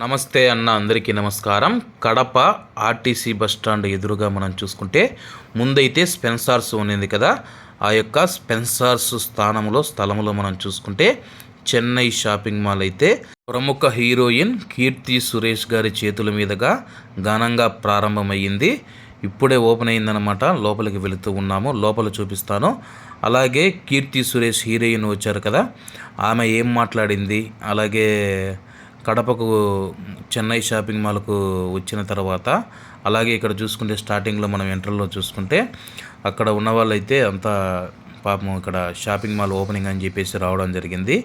నమస్తే అన్న అందరికీ నమస్కారం. కడప ఆర్టీసీ బస్టాండ్ ఎదురుగా మనం చూసుకుంటే ముందైతే స్పెన్సార్స్ ఉన్నింది కదా. ఆ యొక్క స్పెన్సార్స్ స్థానంలో స్థలంలో మనం చూసుకుంటే చెన్నై షాపింగ్ మాల్ అయితే ప్రముఖ హీరోయిన్ కీర్తి సురేష్ గారి చేతుల మీదుగా ఘనంగా ప్రారంభమయ్యింది. ఇప్పుడే ఓపెన్ అయిందనమాట లోపలికి వెళుతూ ఉన్నాము. లోపల చూపిస్తాను. అలాగే కీర్తి సురేష్ హీరోయిన్ వచ్చారు కదా. ఆమె ఏం మాట్లాడింది? అలాగే కడపకు చెన్నై షాపింగ్ మాల్కు వచ్చిన తర్వాత అలాగే ఇక్కడ చూసుకుంటే స్టార్టింగ్లో మనం ఎంటర్లో చూసుకుంటే అక్కడ ఉన్న వాళ్ళైతే అంతా పాపం ఇక్కడ షాపింగ్ మాల్ ఓపెనింగ్ అని చెప్పేసి రావడం జరిగింది.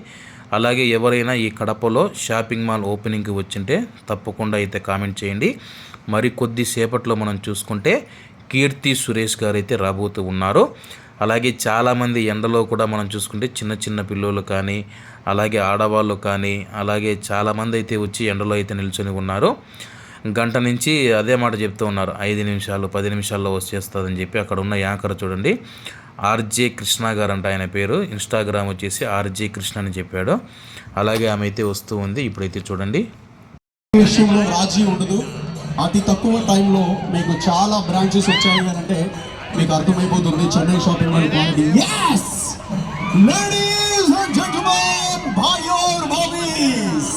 అలాగే ఎవరైనా ఈ కడపలో షాపింగ్ మాల్ ఓపెనింగ్కి వచ్చింటే తప్పకుండా అయితే కామెంట్ చేయండి. మరి కొద్దిసేపట్లో మనం చూసుకుంటే కీర్తి సురేష్ గారు అయితే రాబోతూ ఉన్నారు. అలాగే చాలామంది ఎండలో కూడా మనం చూసుకుంటే చిన్న చిన్న పిల్లలు కానీ అలాగే ఆడవాళ్ళు కానీ అలాగే చాలామంది అయితే వచ్చి ఎండలో అయితే నిల్చొని ఉన్నారు. గంట నుంచి అదే మాట చెప్తూ ఉన్నారు. ఐదు నిమిషాలు పది నిమిషాల్లో వచ్చేస్తుందని చెప్పి అక్కడ ఉన్న యాంకర్ చూడండి. ఆర్జే కృష్ణ గారు అంట ఆయన పేరు. ఇన్స్టాగ్రామ్ వచ్చేసి ఆర్జే కృష్ణ అని చెప్పాడు. అలాగే ఆమె అయితే వస్తూ ఉంది. ఇప్పుడైతే చూడండి. విషయంలో రాజీ ఉండదు. అతి తక్కువ టైంలో మీకు చాలా బ్రాంచెస్ వచ్చాయి అని అంటే మీకు అర్థమైపోతుంది Chennai shopping mall quality yes ladies and gentlemen bhaiyur bhabis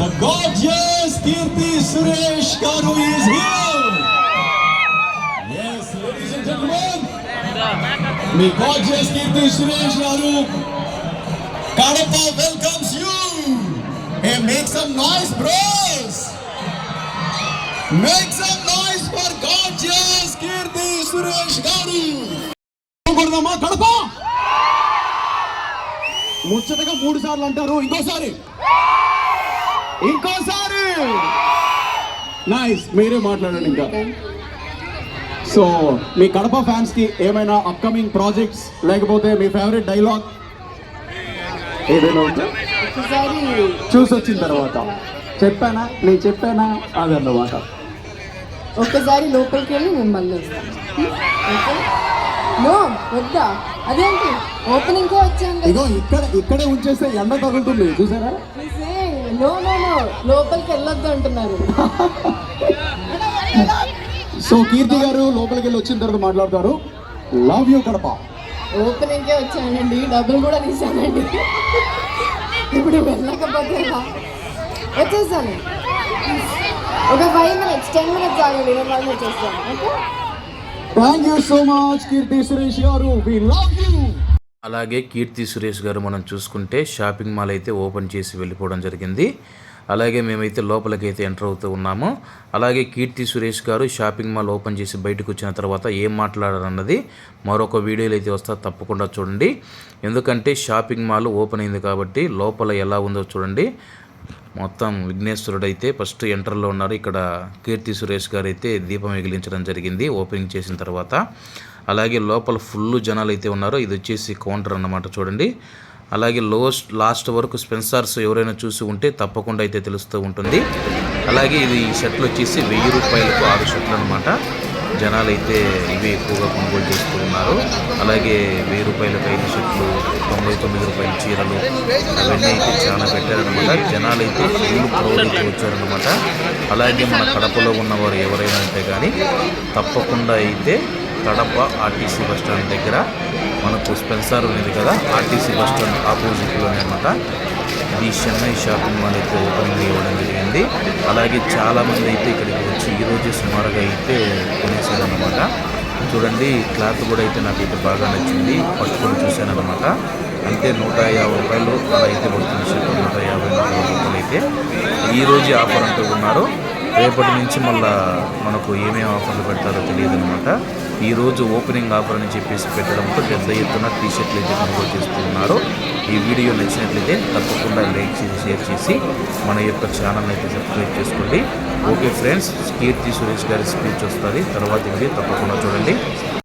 the gorgeous kirti suresh garu is here yes ladies and gentlemen me gorgeous kirti suresh garu kadapa welcomes you hey make some noise bros Make some noise for gorgeous Kirti Suresh గారు కొడదామా కడప. ముచ్చటగా మూడు సార్లు అంటారు ఇంకోసారి. ఇంకోసారి. Nice మీరే మాట్లాడండి ఇంకా. సో మీ కడప ఫ్యాన్స్కి ఏమైనా అప్కమింగ్ ప్రాజెక్ట్స్ లేకపోతే మీ ఫేవరెట్ డైలాగ్ ఏదైనా ఉంటే. ఒకసారి చూసి వచ్చిన తర్వాత. చెప్పానా? నేను చెప్పానా? అదన్నమాట. ఒక్కసారి లోపలికి వెళ్ళి నేను మళ్ళీ వస్తాను ఓకే? నో వద్దా? అదేంటి? ఓపెనింగ్కే వచ్చాను. ఇగో ఇక్కడ ఇక్కడే ఉంచేస్తే ఎండ తగులుతుంది. చూసారా? No no no. లోపలికి వెళ్ళొద్దు అంటున్నారు. సో కీర్తి గారు లోపలికి వెళ్ళి వచ్చిన తర్వాత మాట్లాడతారు. Love you Kadapa. ఓపెనింగ్కే వచ్చానండి. డబ్బులు కూడా తీసానండి ఇప్పుడు వెళ్ళకపోతే? వచ్చేసాను. ఒక ఫైవ్ మినిట్స్ టెన్ మినిట్స్ ఆగండి నేను మళ్ళీ వచ్చేస్తాను okay? Thank you so much Keerthy Suresh గారు. వి లవ్ యూ అలాగే కీర్తి సురేష్ గారు మనం చూసుకుంటే షాపింగ్ మాల్ అయితే ఓపెన్ చేసి వెళ్ళిపోవడం జరిగింది. అలాగే మేమైతే లోపలికి అయితే ఎంటర్ అవుతూ ఉన్నాము. అలాగే కీర్తి సురేష్ గారు షాపింగ్ మాల్ ఓపెన్ చేసి బయటకు వచ్చిన తర్వాత ఏం మాట్లాడారన్నది మరొక వీడియోలో అయితే వస్తా తప్పకుండా చూడండి. ఎందుకంటే షాపింగ్ మాల్ ఓపెన్ అయింది కాబట్టి లోపల ఎలా ఉందో చూడండి. మొత్తం విఘ్నేశ్వరుడు అయితే ఫస్ట్ ఎంటర్లో ఉన్నారు. ఇక్కడ కీర్తి సురేష్ గారు అయితే దీపం ఎగిలించడం జరిగింది ఓపెనింగ్ చేసిన తర్వాత. అలాగే లోపల ఫుల్ జనాలు అయితే ఉన్నారు. ఇది వచ్చేసి కౌంటర్ అన్నమాట చూడండి. అలాగే లోస్ట్ లాస్ట్ వరకు స్పెన్సర్స్ ఎవరైనా చూసి ఉంటే తప్పకుండా అయితే తెలుస్తూ ఉంటుంది. అలాగే ఇది ఈ షర్ట్లు వచ్చేసి వెయ్యి రూపాయలకు ఆరు షర్ట్లు అనమాట జనాలు అయితే ఇవి ఎక్కువగా కొనుగోలు చేస్తూ ఉన్నారు. అలాగే వెయ్యి రూపాయలకు ఐదు షర్ట్లు తొంభై తొమ్మిది రూపాయల చీరలు అవన్నీ అయితే చాలా పెట్టారనమాట జనాలు అయితే ఫుల్ క్రౌడ్ అయితే వచ్చారనమాట అలాగే మన కడపలో ఉన్నవారు ఎవరైనా ఉంటే కానీ తప్పకుండా అయితే కడప ఆర్టీసీ బస్టాండ్ దగ్గర మనకు స్పెన్సర్ ఉంది కదా ఆర్టీసీ బస్ స్టాండ్ ఆపోజిట్లోనే అనమాట ఇది చెన్నై షాపింగ్ మాల్ అయితే ఓపెనింగ్ ఇవ్వడం జరిగింది. అలాగే చాలామంది అయితే ఇక్కడికి వచ్చి ఈరోజు సుమారుగా అయితే కొనేసారనమాట చూడండి క్లాత్ కూడా అయితే నాకు అయితే బాగా నచ్చింది. పట్టుకొని చూశానమాట అయితే నూట యాభై రూపాయలు అలా అయితే పడుతుంది. షర్ట్ నూట యాభై నూట రూపాయలు అయితే. ఈరోజు ఆఫర్ అంటూ ఉన్నారు. రేపటి నుంచి మళ్ళా మనకు ఏమేమి ఆఫర్లు పెడతారో తెలియదు అనమాట ఈరోజు ఓపెనింగ్ ఆఫర్ అని చెప్పేసి పెట్టడంతో పెద్ద ఎత్తున టీ షర్ట్లు అయితే కొనుగోలు చేస్తున్నారు. ఈ వీడియో నచ్చినట్లయితే తప్పకుండా లైక్ చేసి షేర్ చేసి మన యొక్క ఛానల్ అయితే సబ్స్క్రైబ్ చేసుకోండి. ఓకే ఫ్రెండ్స్ కీర్తి సురేష్ గారి స్పీచ్ వస్తుంది. తర్వాత వీడియో తప్పకుండా చూడండి.